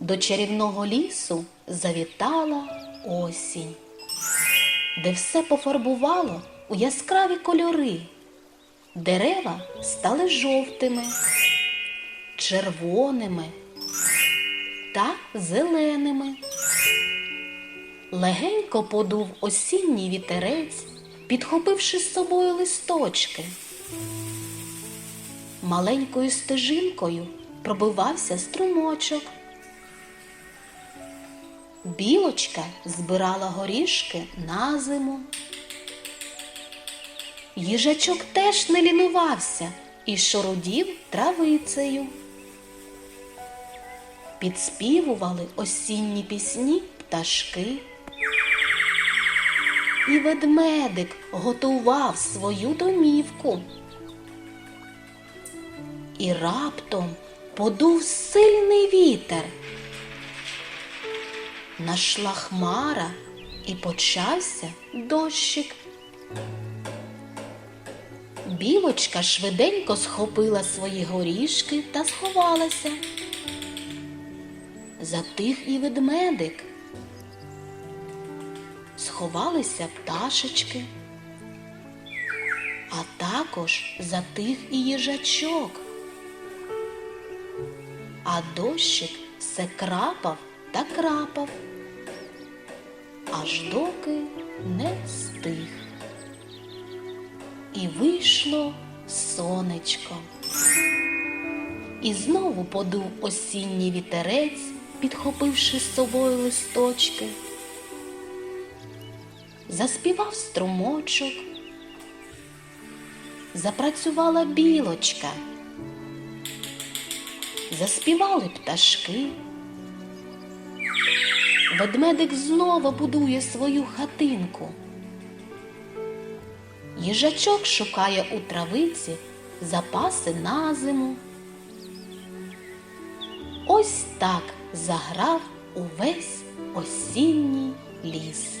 до чарівного лісу завітала осінь, де все пофарбувало у яскраві кольори. Дерева стали жовтими, червоними та зеленими. Легенько подув осінній вітерець, підхопивши з собою листочки. Маленькою стежинкою пробивався струмочок. Білочка збирала горішки на зиму. Їжачок теж не лінувався і шородів травицею. Підспівували осінні пісні пташки. І ведмедик готував свою домівку. І раптом подув сильний вітер. Нашла хмара і почався дощик. Білочка швиденько схопила свої горішки та сховалася. Затих і ведмедик. Сховалися пташечки, а також затих і їжачок. А дощик все крапав та крапав, аж доки не стих. І вийшло сонечко. І знову подув осінній вітерець, підхопивши з собою листочки. Заспівав струмочок, запрацювала білочка, заспівали пташки. Ведмедик знову будує свою хатинку. Їжачок шукає у травиці запаси на зиму. Ось так заграв увесь осінній ліс.